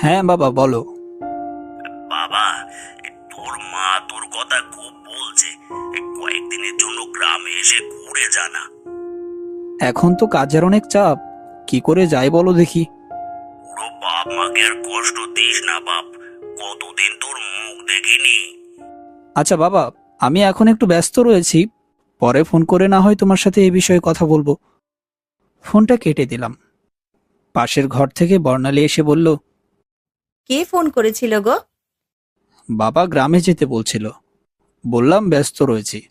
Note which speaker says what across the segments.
Speaker 1: হ্যাঁ বাবা বলো।
Speaker 2: বাবা তোর মা তোর কথা খুব বলছে। কয়েকদিনের জন্য গ্রামে এসে ঘুরে জানা।
Speaker 1: এখন তো কাজের অনেক চাপ। কি করে যাই বলো দেখি।
Speaker 2: পুরো বাপ মাকে আর কষ্ট দিস না বাপ। কতদিন তোর মুখ দেখিনি।
Speaker 1: আচ্ছা বাবা আমি এখন একটু ব্যস্ত রয়েছি। পরে ফোন করে না হয় তোমার সাথে এই বিষয়ে কথা বলব। ফোনটা কেটে দিলাম। পাশের ঘর থেকে বর্ণালী এসে বলল
Speaker 3: কে ফোন করেছিল গো?
Speaker 1: বাবা গ্রামে যেতে বলছিল। বললাম ব্যস্ত রয়েছি।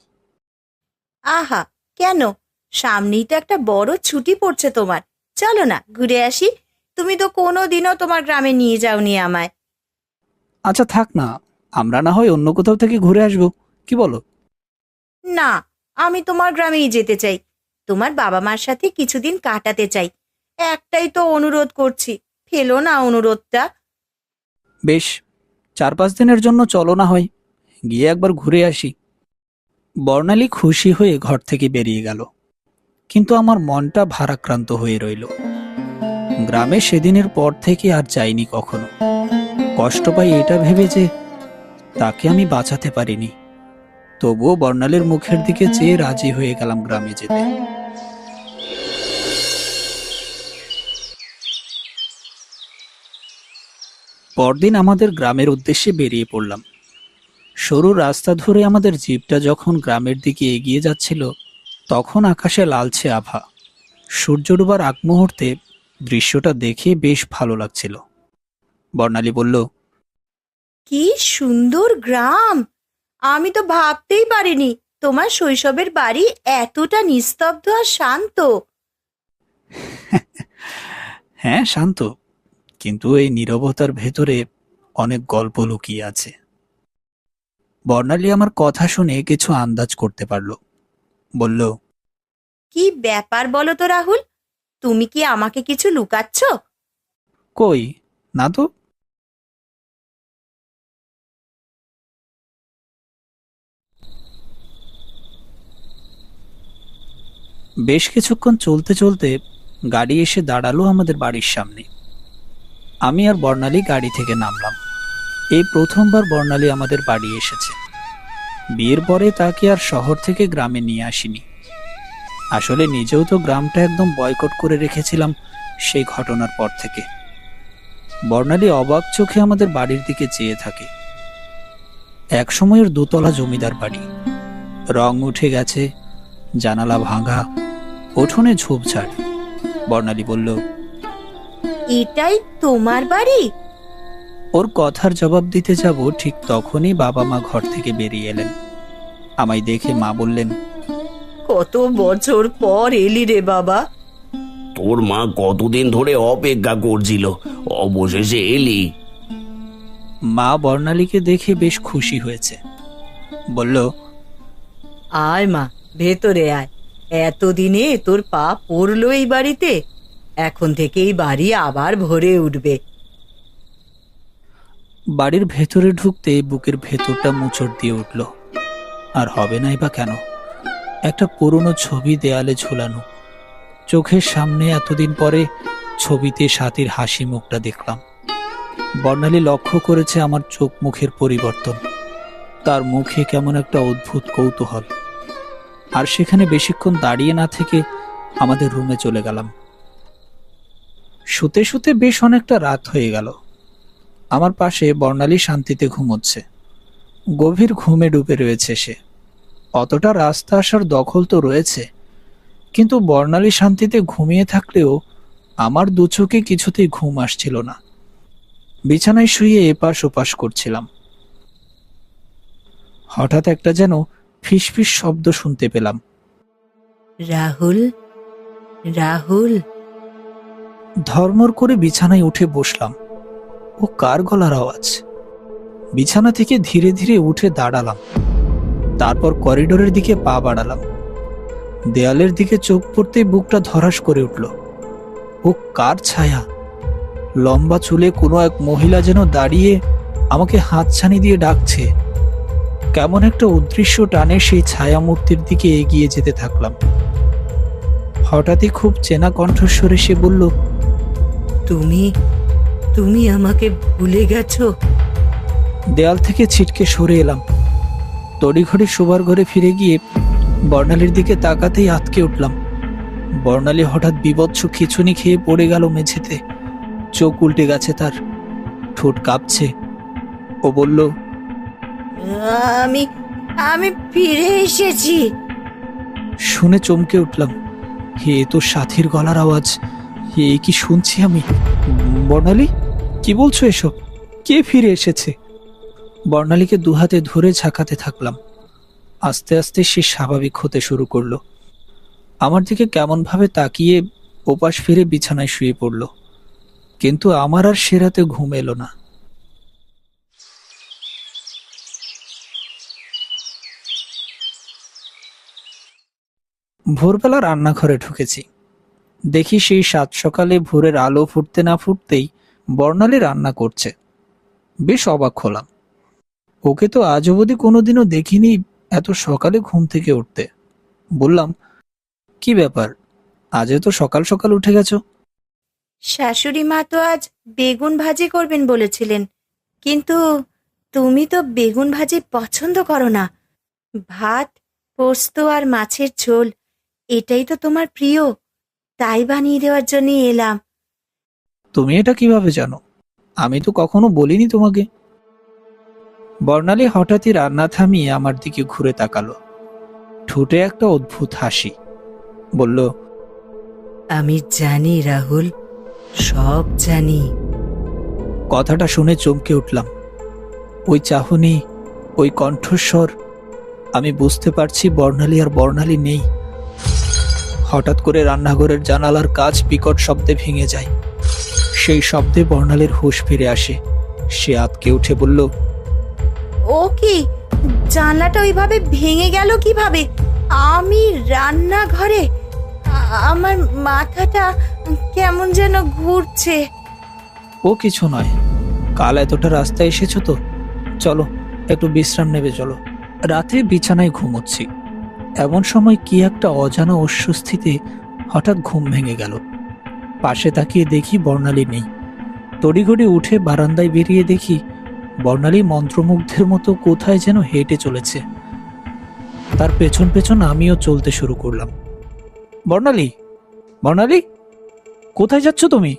Speaker 3: আহা কেন? সামনেই তো একটা বড় ছুটি পড়ছে তোমার। চলো না ঘুরে আসি। তুমি তো কোনো দিনও তোমার গ্রামে নিয়ে যাওনি আমায়।
Speaker 1: আচ্ছা থাক না। আমরা না হয় অন্য কোথাও থেকে ঘুরে আসব। কি বলো?
Speaker 3: না আমি তোমার গ্রামেই যেতে চাই। তোমার বাবা মার সাথে কিছুদিন কাটাতে চাই। একটাই তো অনুরোধ করছি। ফেলো না অনুরোধটা।
Speaker 1: বেশ চার পাঁচ দিনের জন্য চলো না হয়। গিয়ে একবার ঘুরে আসি। বর্ণালী খুশি হয়ে ঘর থেকে বেরিয়ে গেল। কিন্তু আমার মনটা ভারাক্রান্ত হয়ে রইল। গ্রামে সেদিনের পর থেকে আর যাইনি কখনো। কষ্ট পাই এটা ভেবে যে তাকে আমি বাঁচাতে পারিনি। তবুও বর্ণালীর মুখের দিকে চেয়ে রাজি হয়ে গেলাম গ্রামে যেতে। পরদিন আমাদের গ্রামের উদ্দেশ্যে বেরিয়ে পড়লাম। সরু রাস্তা ধরে আমাদের জিপটা যখন গ্রামের দিকে এগিয়ে যাচ্ছিল তখন আকাশে লালছে আভা। সূর্য ডুবার আগ মুহূর্তে দৃশ্যটা দেখে বেশ ভালো লাগছিল। বর্ণালী বলল
Speaker 3: কি সুন্দর গ্রাম! আমি তো ভাবতেই পারিনি তোমার শৈশবের বাড়ি এতটা নিস্তব্ধ আর শান্ত।
Speaker 1: হ্যাঁ শান্ত। কিন্তু এই নীরবতার ভেতরে অনেক গল্প লুকিয়ে আছে। বর্ণালী আমার কথা শুনে কিছু আন্দাজ করতে পারল। বলল
Speaker 3: কি ব্যাপার বলো তো রাহুল? তুমি কি আমাকে কিছু লুকাচ্ছ?
Speaker 1: কই? না তো। বেশ কিছুক্ষণ চলতে চলতে গাড়ি এসে দাঁড়াল আমাদের বাড়ির সামনে। আমি আর বর্ণালী গাড়ি থেকে নামলাম। এই প্রথমবার বর্ণালী আমাদের বাড়ি এসেছে। বিয়ের পরে তাকে আর শহর থেকে গ্রামে নিয়ে আসিনি। আসলে নিজেও তো গ্রামটা একদম বয়কট করে রেখেছিলাম সেই ঘটনার পর থেকে। বর্ণালী অবাক চোখে আমাদের বাড়ির দিকে চেয়ে থাকে। এক সময়ের দোতলা জমিদার বাড়ি। রং উঠে গেছে, জানালা ভাঙা, উঠোনে ঝোপঝাড়। বর্ণালী বলল
Speaker 3: এটাই তোমার বাড়ি?
Speaker 1: ওর কথার জবাব দিতে যাব ঠিক তখনই বাবা মা ঘর থেকে বেরিয়ে এলেন। আমায় দেখে মা বললেন
Speaker 3: কত বছর পর এলি রে বাবা?
Speaker 2: তোর মা কতদিন ধরে অপেক্ষা করছিল অবশেষে এলি।
Speaker 1: মা বর্ণালীকে দেখে বেশ খুশি হয়েছে। বলল
Speaker 3: আয় মা ভেতরে আয়। এতদিনে তোর পা পড়ল এই বাড়িতে। এখন থেকেই বাড়ি আবার ভরে উঠবে।
Speaker 1: বাড়ির ভেতরে ঢুকতে বুকের ভেতরটা মুচড় দিয়ে উঠল। আর হবে নাই বা কেন? একটা পুরনো ছবি দেয়ালে ঝুলানো। চোখের সামনে এতদিন পরে ছবিতে সাথীর হাসি মুখটা দেখলাম। বর্ণালী লক্ষ্য করেছে আমার চোখ মুখের পরিবর্তন। তার মুখে কেমন একটা অদ্ভুত কৌতূহল। আর সেখানে বেশিক্ষণ দাঁড়িয়ে না থেকে আমাদের রুমে চলে গেলাম। শুতে শুতে বেশ অনেকটা রাত হয়ে গেল। আমার পাশে বর্ণালী শান্তিতে ঘুমোচ্ছে। গভীর ঘুমে ডুবে রয়েছে সে। অতটা রাস্তা আসার দখল তো রয়েছে, কিন্তু বর্ণালী শান্তিতে ঘুমিয়ে থাকলেও আমার দু চোখে কিছুতেই ঘুম আসছিল না। বিছানায় শুয়ে এপাশ ওপাশ করছিলাম। হঠাৎ একটা যেন ফিসফিস শব্দ শুনতে পেলাম।
Speaker 3: রাহুল রাহুল।
Speaker 1: ধর্মর করে বিছানায় উঠে বসলাম। ও কার গলার আওয়াজ? বিছানা থেকে ধীরে ধীরে উঠে দাঁড়ালাম। তারপর করিডোরের দিকে পা বাড়ালাম। দেয়ালের দিকে চোখ পড়তেই বুকটা ধরাস করে উঠল। ও কার ছায়া? লম্বা চুলে কোনো এক মহিলা যেন দাঁড়িয়ে আমাকে হাতছানি দিয়ে ডাকছে। কেমন একটা উদৃশ্য টানে সেই ছায়া মূর্তির দিকে এগিয়ে যেতে থাকলাম। হঠাৎই খুব চেনা কণ্ঠস্বরে সে বলল
Speaker 3: তুমি তুমি আমাকে ভুলে গেছো?
Speaker 1: দেয়াল থেকে ছিটকে সরে এলাম। তড়িঘড়ি শোবার ঘরে ফিরে গিয়ে বর্ণালীর দিকে তাকাতেই আতকে উঠলাম। বর্ণালী হঠাৎ বিবৎস খিচুনি খেয়ে পড়ে গেল মেঝেতে। চোখ উল্টে গেছে তার। ঠোঁট কাঁপছে। ও বলল
Speaker 3: আমি আমি ফিরে এসেছি।
Speaker 1: শুনে চমকে উঠলাম। হে তো সাথীর গলার আওয়াজ। এ কি শুনছি আমি? বর্ণালী, কি বলছো এসব? কে ফিরে এসেছে? বর্ণালীকে দুহাতে ধরে ঝাঁকাতে থাকলাম। আস্তে আস্তে সে স্বাভাবিক হতে শুরু করল। আমার দিকে কেমনভাবে তাকিয়ে ওপাশ ফিরে বিছানায় শুয়ে পড়ল। কিন্তু আমার আর সে রাতে ঘুম এলো না। ভোরবেলা রান্নাঘরে ঢুকেছি। দেখি সেই সাত সকালে ভোরের আলো ফুটতে না ফুটতেই বর্ণালী রান্না করছে। বেশ অবাক হলাম। ওকে তো আজ অবধি কোনোদিনও দেখিনি এত সকালে ঘুম থেকে উঠতে। বললাম, কি ব্যাপার? আজ তো সকাল সকাল উঠে গেছো?
Speaker 3: শাশুড়ি মা তো আজ বেগুন ভাজি করবেন বলেছিলেন। কিন্তু তুমি তো বেগুন ভাজি পছন্দ করো না। ভাত, পোস্ত আর মাছের ঝোল, এটাই তো তোমার প্রিয়। তাই বানিয়ে দেওয়ার জন্য এলাম।
Speaker 1: তুমি এটা কীভাবে জানো? আমি তো কখনো বলিনি তোমাকে। বর্ণালী হঠাৎই রান্না থামিয়ে আমার দিকে ঘুরে তাকালো। ঠোঁটে একটা অদ্ভুত হাসি। বলল
Speaker 3: আমি জানি রাহুল সব জানি।
Speaker 1: কথাটা শুনে চমকে উঠলাম। ওই চাহনি ওই কণ্ঠস্বর আমি বুঝতে পারছি বর্ণালী আর বর্ণালী নেই। হঠাৎ করে রান্নাঘরের জানালার কাজ বিকট শব্দে ভেঙে যায়। সেই শব্দে বর্ণালীর হুঁশ ফিরে আসে। সে আতকে উঠে বলল
Speaker 3: ও কি? জানলাটা ওইভাবে ভেঙে গেল কীভাবে? আমি রান্নাঘরে আমার মাথাটা কেমন যেন ঘুরছে।
Speaker 1: ও কিছু নয়। কাল এতটা রাস্তায় এসেছ তো? চলো একটু বিশ্রাম নেবে চলো। রাতে বিছানায় ঘুমোচ্ছি। এমন সময় কি একটা অজানা অস্বস্তিতে হঠাৎ ঘুম ভেঙে গেল। পাশে তাকিয়ে দেখি বর্ণালী নেই। তড়িঘড়ি উঠে বারান্দায় বেরিয়ে দেখি বর্ণালী মন্ত্রমুগ্ধের মতো কোথায় যেন হেঁটে চলেছে। তার পেছন পেছন আমিও চলতে শুরু করলাম। বর্ণালী বর্ণালী, কোথায় যাচ্ছ তুমি?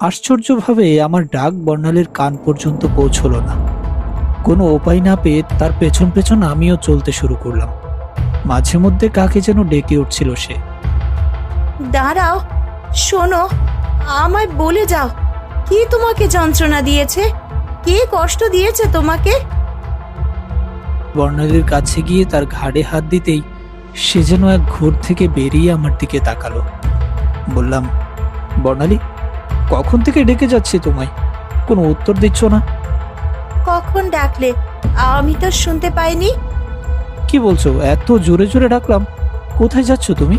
Speaker 1: আশ্চর্যভাবে আমার ডাক বর্ণালীর কান পর্যন্ত পৌঁছলো না। কোনো উপায় না পেয়ে তার পেছন পেছন আমিও চলতে শুরু করলাম। মাঝে মধ্যে কাকে যেন ডেকে উঠছিল সে।
Speaker 3: দাঁড়াও শোনো আমায় বলে যাও কে তোমাকে যন্ত্রণা দিয়েছে? কে কষ্ট দিয়েছে তোমাকে?
Speaker 1: বর্ণালীর কাছে গিয়ে তার ঘাড়ে হাত দিতেই সে যেন এক ঘোর থেকে বেরিয়ে আমার দিকে তাকালো। বললাম বর্ণালী কখন থেকে ডেকে যাচ্ছে তোমায়? কোনো উত্তর দিচ্ছ না?
Speaker 3: কখন ডাকলে? আমি তো শুনতে পাইনি।
Speaker 1: কি বলছো? এত জোরে জোরে ডাকলাম। কোথায় যাচ্ছ তুমি?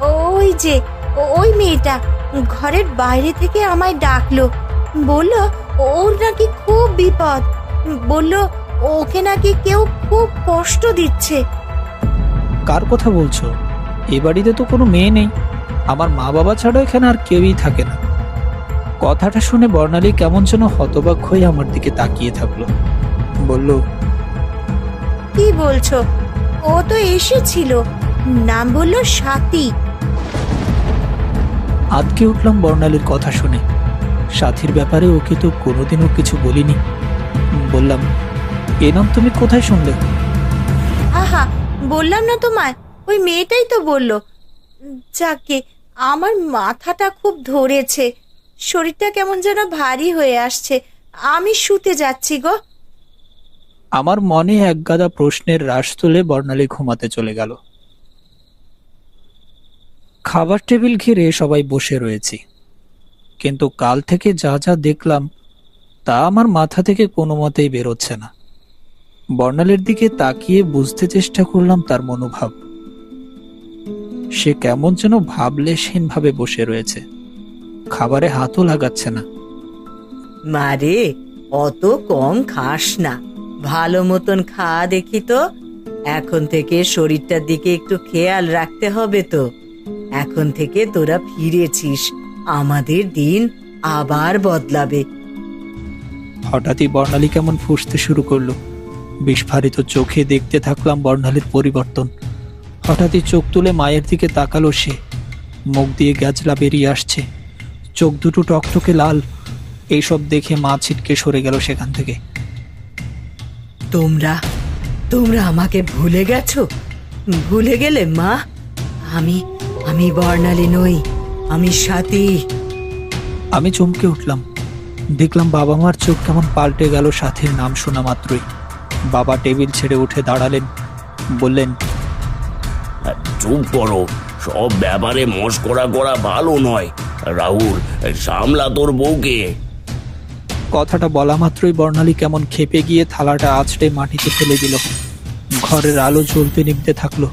Speaker 3: ওই যে ওই মেয়েটা ঘরের বাইরে থেকে আমায় ডাকলো। বলল ওর নাকি খুব বিপদ। বলল ওকে নাকি কেউ খুব কষ্ট দিচ্ছে।
Speaker 1: কার কথা বলছো? এ বাড়িতে তো কোনো মেয়ে নেই। আমার মা বাবা ছাড়া এখানে আর কেউই থাকে না। কথাটা শুনে বর্ণালী কেমন যেন হতবাক হয়ে আমার দিকে তাকিয়ে থাকল। বলল
Speaker 3: কি বলছো? ও তো এসেছিল। নাম বলল সাথী।
Speaker 1: আজকে উঠলাম বর্ণালীর কথা শুনে। সাথীর ব্যাপারে ওকে তো কোনোদিনও কিছু বলিনি। বললাম এ নাম তুমি কোথায় শুনলে?
Speaker 3: আহা বললাম না তোমায় ওই মেয়েটাই তো বলল। যাকে আমার মাথাটা খুব ধরেছে। শরীরটা কেমন যেন ভারী হয়ে আসছে। আমি শুতে যাচ্ছি গো।
Speaker 1: আমার মনে একগাদা প্রশ্নের রাশ তুলে বর্ণালী ঘুমাতে চলে গেল। খাবার টেবিল ঘিরে সবাই বসে রয়েছি। কিন্তু কাল থেকে যা যা দেখলাম, তা আমার মাথা থেকে কোনো মতেই বেরোচ্ছে না। বর্ণালীর দিকে তাকিয়ে বুঝতে চেষ্টা করলাম তার মনোভাব। সে কেমন যেন ভাবলেশহীন ভাবে বসে রয়েছে। খাবারে হাতও লাগাচ্ছে না।
Speaker 3: মারে, অত কম খাস না। ভালো মতন খাওয়া দেখি তো। এখন থেকে শরীরটার দিকে একটু খেয়াল রাখতে হবে তো। এখন থেকে তোরা ফিরেছিস। আমাদের দিন আবার বদলাবে।
Speaker 1: হঠাৎই বর্ণালী কেমন ফুসতে শুরু করল। বিস্ফারিত চোখে দেখতে থাকলাম বর্ণালীর পরিবর্তন। হঠাৎই চোখ তুলে মায়ের দিকে তাকালো সে। মুখ দিয়ে গ্যাজলা বেরিয়ে আসছে। চোখ দুটো টকটকে লাল। এইসব দেখে মা ছিটকে সরে গেল সেখান থেকে।
Speaker 3: তোমরা তোমরা আমাকে ভুলে গেছো? ভুলে গেলে মা আমি আমি বর্ণালী নই আমি সাথী।
Speaker 1: আমি চমকে উঠলাম। দেখলাম বাবা মার চোখ কেমন পাল্টে গেল সাথীর নাম শোনা মাত্রই। বাবা টেবিল ছেড়ে উঠে দাঁড়ালেন বললেন
Speaker 2: চুপ করো সব ব্যাপারে মস্করা করা ভালো নয়। রাহুল সামলা তোর বউকে।
Speaker 1: কথাটা বলা মাত্রই বর্ণালী কেমন খেপে গিয়ে থালাটা আছড়ে মাটিতে ফেলে দিল। ঘরের আলো জ্বলতে নিভতে থাকল।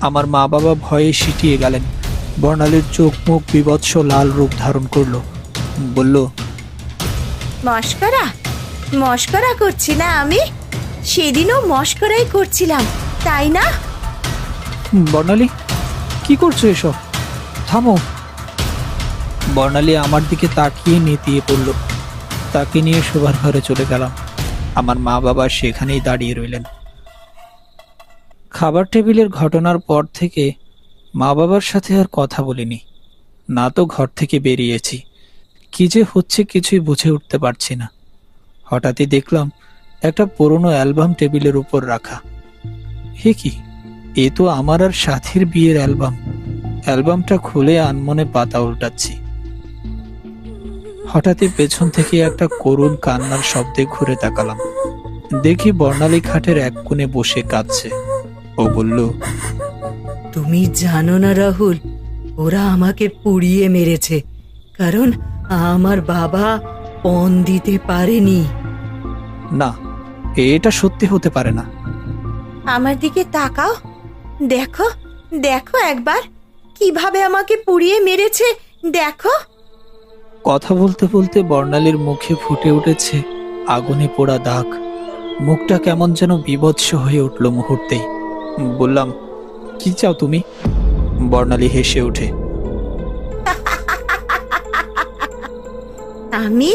Speaker 1: আমার মা বাবা ভয়ে সিটিয়ে গেলেন। বর্ণালীর চোখ মুখ বিবৎস লাল রূপ ধারণ করল। বলল
Speaker 3: মস্করা? মস্করা করছি না আমি? সেদিনও মস্করাই করছিলাম তাই না?
Speaker 1: বর্ণালী কি করছ এসব? থামো। বর্ণালী আমার দিকে তাকিয়ে নেতিয়ে পড়ল। তাকে নিয়ে শোবার ঘরে চলে গেলাম। আমার মা বাবা সেখানেই দাঁড়িয়ে রইলেন। খাবার টেবিলের ঘটনার পর থেকে মা বাবার সাথে আর কথা বলিনি। না তো ঘর থেকে বেরিয়েছি। কি যে হচ্ছে কিছুই বুঝে উঠতে পারছি না। হঠাৎই দেখলাম একটা পুরনো অ্যালবাম টেবিলের উপর রাখা। হে কি? এ তো আমার আর সাথীর বিয়ের অ্যালবাম। অ্যালবামটা খুলে আনমনে পাতা উল্টাচ্ছি। হঠাৎই পেছন থেকে একটা করুণ কান্নার শব্দে ঘুরে তাকালাম। দেখি বর্ণালী খাটের এক কোণে বসে কাঁদছে। ও বলল
Speaker 3: তুমি জানো না রাহুল ওরা আমাকে পুড়িয়ে মেরেছে কারণ আমার বাবা পণ দিতে পারেনি।
Speaker 1: না এটা সত্যি হতে পারে না।
Speaker 3: আমার দিকে তাকাও। দেখো দেখো একবার কীভাবে আমাকে পুড়িয়ে মেরেছে দেখো।
Speaker 1: কথা বলতে বলতে বর্ণালীর মুখে ফুটে উঠেছে আগুনে পোড়া দাগ। মুখটা কেমন যেন বিভৎস হয়ে উঠল মুহূর্তেই। বললাম কি চাও তুমি? বর্ণালী হেসে ওঠে।
Speaker 3: আমি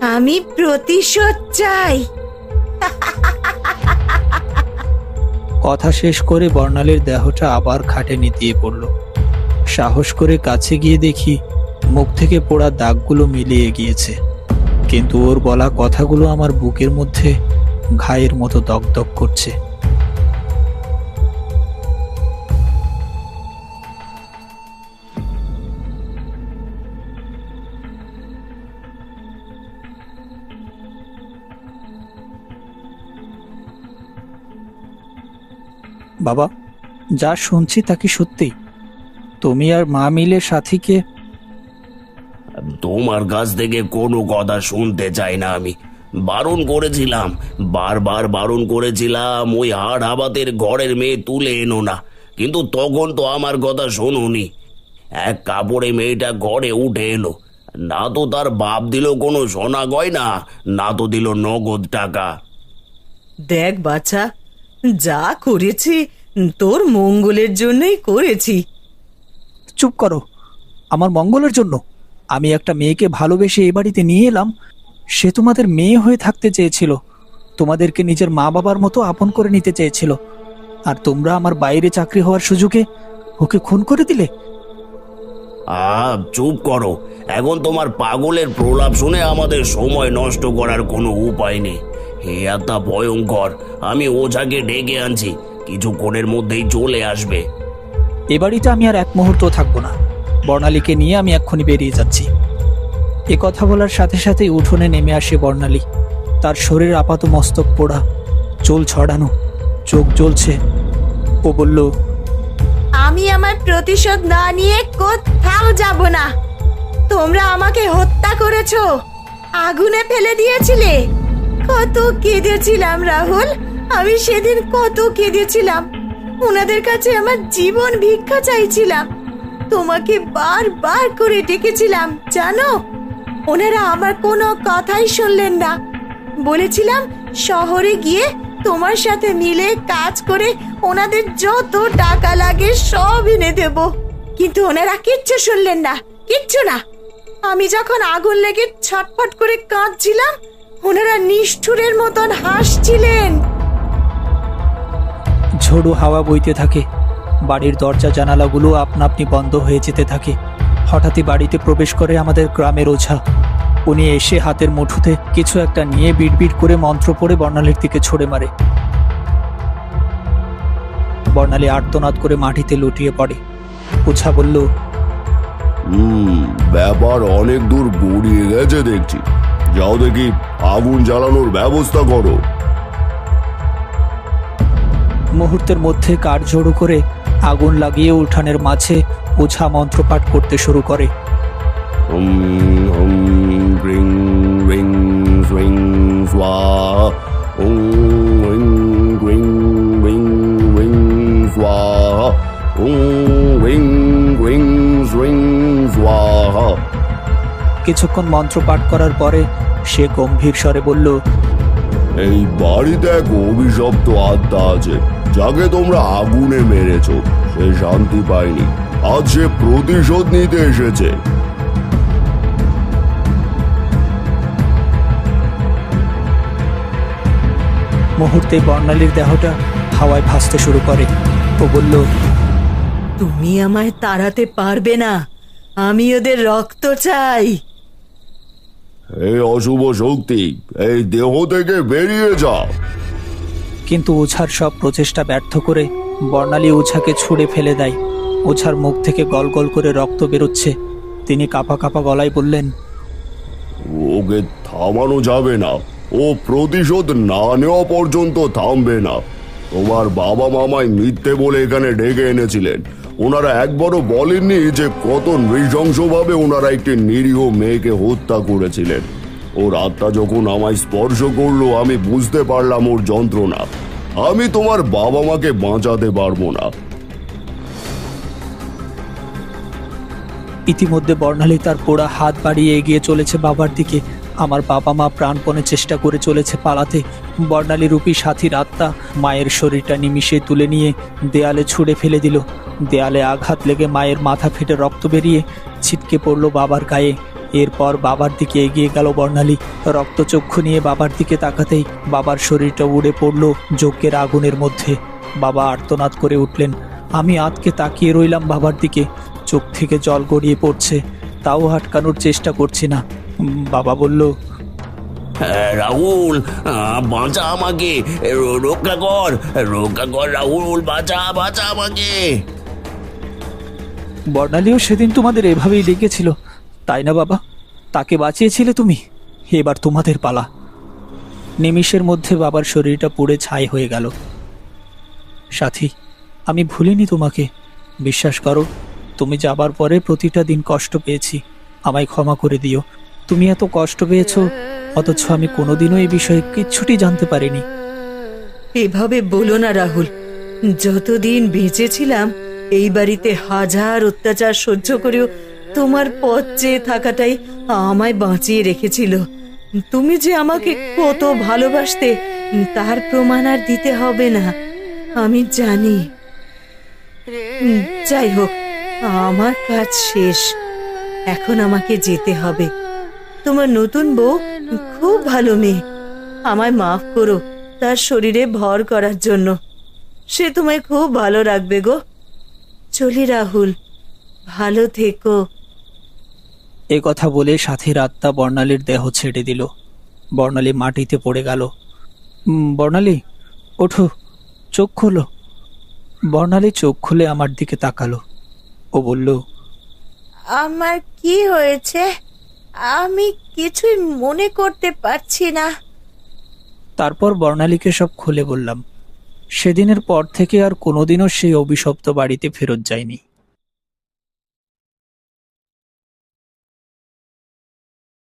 Speaker 3: আমি প্রতিশোধ চাই।
Speaker 1: কথা শেষ করে বর্ণালীর দেহটা আবার খাটে নিতিয়ে পড়ল। সাহস করে কাছে গিয়ে দেখি মুখ থেকে পোড়া দাগগুলো মিলিয়ে গিয়েছে। কিন্তু ওর বলা কথাগুলো আমার বুকের মধ্যে ঘায়ের মতো দগদগ করছে। বাবা, যা শুনছি তা কি সত্যি? তুমি আর মা মিলে সাথীকে
Speaker 2: তোমার কাছ থেকে কোনো কথা শুনতে চাই না আমি। বারণ করেছিলাম বারবার বারণ করেছিলাম ওই হাড় হাবাতের ঘরের মেয়ে তুলে এনো না। কিন্তু তখন তো আমার কথা শোনোনি। এক কাপড়ে মেয়েটা ঘরে উঠে এলো। না তো তার বাপ দিল কোনো সোনা গয়না না তো দিল নগদ টাকা।
Speaker 4: দেখ বাচ্চা যা করেছি তোর মঙ্গলের জন্যই করেছি।
Speaker 1: চুপ করো আমার মঙ্গলের জন্য। আমি একটা মেয়েকে ভালোবেসে এ বাড়িতে নিয়ে এলাম। সে তোমাদের মেয়ে হয়ে থাকতে চেয়েছিল। তোমাদেরকে নিজের মা বাবার মতো আপন করে নিতে চেয়েছিল। আর তোমরা আমার বাইরে চাকরি হওয়ার সুযোগে ওকে খুন করে দিলে?
Speaker 2: চুপ করো। এখন তোমার পাগলের প্রলাপ শুনে আমাদের সময় নষ্ট করার কোনো উপায় নেই। হে আত্মা ভয়ঙ্কর আমি ওঝাকে ডেকে আনছি। কিছুক্ষণের মধ্যেই চলে আসবে।
Speaker 1: এ বাড়িতে আমি আর এক মুহূর্ত থাকব না। বর্ণালীকে নিয়ে আমি এক্ষুনি বেরিয়ে যাচ্ছি। এ কথা বলার সাথে সাথেই উঠোনে নেমে আসে বর্ণালী। তার শরীর আপাত মস্তক পোড়া, চুল ছড়ানো, চোখ জ্বলছে। ও বলল,
Speaker 3: আমি আমার প্রতিশোধ না নিয়ে কোথাও যাব না। তোমরা আমাকে হত্যা করেছ, আগুনে ফেলে দিয়েছিলে। কত কেঁদেছিলাম, রাহুল। আমি সেদিন কত কেঁদেছিলাম। ওনাদের কাছে আমার জীবন ভিক্ষা চাইছিলাম। তোমাকে বারবার করে ডেকেছিলাম, জানো? ওনারা আমার কোনো কথাই শুনলেন না। বলেছিলাম, শহরে গিয়ে তোমার সাথে মিলে কাজ করে ওনাদের যত টাকা লাগে সব এনে দেব। কিন্তু ওনারা কিচ্ছু শুনলেন না, কিচ্ছু না। আমি যখন আগুন লেগে ছটফট করে কাঁদছিলাম, ওনারা নিষ্ঠুরের মতন হাসছিলেন।
Speaker 1: ঝোড়ো হাওয়া বইতে থাকে। বাড়ির দরজা জানালাগুলো আপনা আপনি বন্ধ হয়ে যেতে থাকে। হঠাৎই বাড়িতে প্রবেশ করে আমাদের গ্রামের ওঝা। উনি এসে হাতের মুঠোতে কিছু একটা নিয়ে বিড়বিড় করে মন্ত্র পড়ে বর্ণালীর দিকে ছড়ে মারে। বর্ণালী আর্তনাদ করে মাটিতে লুটিয়ে পড়ে। ওঝা বলল
Speaker 5: হুম ব্যাপার অনেক দূর গড়িয়ে গেছে দেখছি। যাও দেখি আগুন জ্বালানোর ব্যবস্থা করো।
Speaker 1: মুহূর্তের মধ্যে কাঠ জড়ো করে আগুন লাগিয়ে উঠানের মাঝে ওঝা মন্ত্রপাঠ করতে শুরু করে। কিছুক্ষণ মন্ত্র পাঠ করার পরে সে গম্ভীর স্বরে বলল
Speaker 5: এই বাড়িতে এক অভিশপ্ত আত্মা আছে। যাকে তোমরা আগুনে মেরেছো সে শান্তি পায়নি। আজ সে প্রতিশোধ নিতে এসেছে।
Speaker 1: মুহূর্তে বর্ণালীর দেহটা হাওয়ায় ভাসতে শুরু করে। ও বলল
Speaker 4: তুমি আমায় তাড়াতে পারবে না। আমি ওদের রক্ত চাই।
Speaker 5: এই অশুভ শক্তি এই দেহ থেকে বেরিয়ে যাও।
Speaker 1: কিন্তু ওঝার সব প্রচেষ্টা ব্যর্থ করে বর্ণালী ওঝাকে ছুঁড়ে ফেলে দেয়। ওঝার মুখ থেকে গল গল করে রক্ত বেরোচ্ছে। তিনি কাপা কাপা গলায় বললেন
Speaker 5: ওকে থামানো যাবে না ও প্রতিশোধ না নেওয়া পর্যন্ত থামবে না। তোমার বাবা মামায় মিথ্যে বলে এখানে ডেকে এনেছিলেন। ওনারা একবারও বলেননি যে কত নৃশংসভাবে ওনারা একটি নিরীহ মেয়েকে হত্যা করেছিলেন। ওর আত্মা যখন আমায় স্পর্শ করল, আমি বুঝতে পারলাম ওর যন্ত্রণা। আমি তোমার বাবা মাকে বাঁচাতে পারব না।
Speaker 1: ইতিমধ্যে বর্ণালী তার পোড়া হাত বাড়িয়ে এগিয়ে চলেছে বাবার দিকে। আমার বাবা মা প্রাণপণে চেষ্টা করে চলেছে পালাতে। বর্ণালী রূপী সাথীর আত্মা মায়ের শরীরটা নিমিশে তুলে নিয়ে দেয়ালে ছুঁড়ে ফেলে দিল। দেয়ালে আঘাত লেগে মায়ের মাথা ফেটে রক্ত বেরিয়ে ছিটকে পড়ল বাবার গায়ে। এরপর বাবার দিকে এগিয়ে গেল বর্ণালী। রক্তচক্ষু নিয়ে বাবার দিকে তাকাতেই বাবার শরীরটা উড়ে পড়ল যজ্ঞের আগুনের মধ্যে। বাবা আর্তনাদ করে উঠলেন আমি আতকে তাকিয়ে রইলাম বাবার দিকে। চোখ থেকে জল গড়িয়ে পড়ছে তাও আটকানোর চেষ্টা করছি না। বাবা বলল
Speaker 2: হ্যাঁ, রাহুল বাঁচা আমাকে। র- রক্ষা কর রক্ষা কর রাহুল বাঁচা বাঁচা আমাকে।
Speaker 1: বর্ণালীও সেদিন তোমাদের এভাবেই ডেকেছিল। তাই না বাবা? তাকে বাঁচিয়েছিলে তুমি? এবার তোমাদের পালা। নিমিষের মধ্যে বাবার শরীরটা পুড়ে ছাই হয়ে গেল। সাথী, আমি ভুলিনি তোমাকে। বিশ্বাস করো, তুমি যাবার পরে প্রতিটা দিন কষ্ট পেয়েছি। আমায় ক্ষমা করে দিও। তুমি এত কষ্ট পেয়েছ, অথচ আমি কোনোদিনও এই বিষয়ে কিচ্ছুটি জানতে পারিনি।
Speaker 4: এভাবে বলো না, রাহুল। যতদিন বেঁচে ছিলাম এই বাড়িতে হাজার অত্যাচার সহ্য করেও তোমার পথ চেয়ে থাকাটাই আমায় বাঁচিয়ে রেখেছিল। তুমি যে আমাকে কত ভালোবাসতে, তার প্রমাণ আর দিতে হবে না। আমি জানি। যাই হোক, আমার কাজ শেষ। এখন আমাকে যেতে হবে। তোমার নতুন বউ খুব ভালো মেয়ে। আমায় মাফ করো তার শরীরে ভর করার জন্য। সে তোমায় খুব ভালো রাখবে গো। চলি রাহুল, ভালো থেকো।
Speaker 1: এ কথা বলে সাথীর আত্মা বর্ণালীর দেহ ছেড়ে দিল। বর্ণালী মাটিতে পড়ে গেল। "উম, বর্ণালী ওঠো চোখ খোলো। বর্ণালী চোখ খুলে আমার দিকে তাকালো। ও বলল
Speaker 3: আমার কি হয়েছে? আমি কিছুই মনে করতে পারছি না।
Speaker 1: তারপর বর্ণালীকে সব খুলে বললাম সেদিনের পর থেকে আর কোনোদিনও সেই অভিশপ্ত বাড়িতে ফেরত যায়নি।